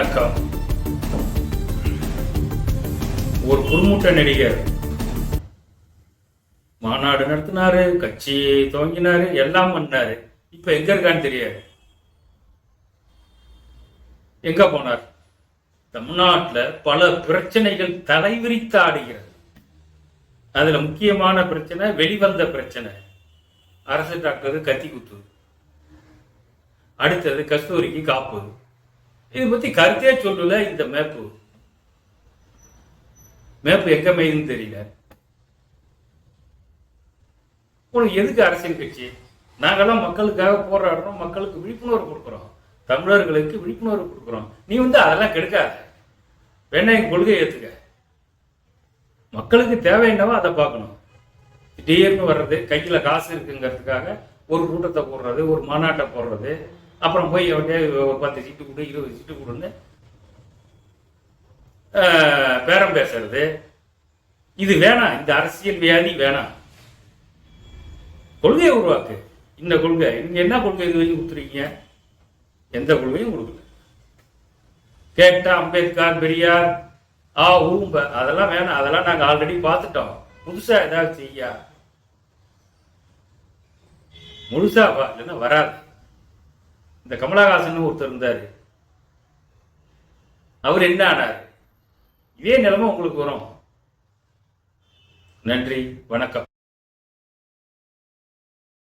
வணக்கம். ஒரு குறுமூட்ட நடிகர். மாநாடு நடத்தினாரு கட்சி துவங்கினாரு எல்லாம் பண்ணாரு. இப்ப எங்க இருக்கான்னு தெரியாது. எங்க போனார்? தமிழ்நாட்டுல பல பிரச்சனைகள் தலைவிரித்து ஆடுகிறது. அதுல முக்கியமான பிரச்சனை வெளிவந்த பிரச்சனை. அரசு டாக்டருக்கு கத்தி குத்துது அடுத்தது கஸ்தூரிக்கு காப்பு. இதை பத்தி கருத்தே சொல்லல இந்த மேப்பு மேப்பு எங்க மைதுன்னு தெரியல. உனக்கு எதுக்கு அரசியல் கட்சி? நாங்கெல்லாம் மக்களுக்காக போராடுறோம் மக்களுக்கு விழிப்புணர்வு கொடுக்குறோம். தமிழர்களுக்கு விழிப்புணர்வு கொடுக்குறோம். நீ வந்து அதெல்லாம் கெடுக்காத. வேணா என் கொள்கை ஏத்துக்க. மக்களுக்கு தேவைன்னவோ அதை பார்க்கணும். திடீர்னு வர்றது கையில காசு இருக்குங்கிறதுக்காக ஒரு கூட்டத்தை போடுறது ஒரு மாநாட்டை போடுறது அப்புறம் போய் அப்படியே ஒரு பத்து சீட்டு கொடு இருபது சீட்டு கொடுன்னு பேரம் பேசுறது. இது வேணாம் இந்த அரசியல் வியாதி வேணாம் கொள்கையை உருவாக்கு. இந்த கொள்கை நீங்க என்ன கொள்கை இது வரைக்கும் கொடுத்துருக்கீங்க? எந்த கொள்கையும் கொடுக்கல. கேட்டா அம்பேத்கர் பெரியார் ஆ ஊம்ப அதெல்லாம் வேணாம். அதெல்லாம் நாங்க ஆல்ரெடி பார்த்துட்டோம். புதுசா ஏதாவது செய்யா? முழுசா வா இல்லைன்னா வராது. இந்த கமலஹாசன் ஒருத்தர் இருந்தார். அவர் என்ன ஆனார்? இதே நிலைமை உங்களுக்கு வரும். நன்றி வணக்கம்.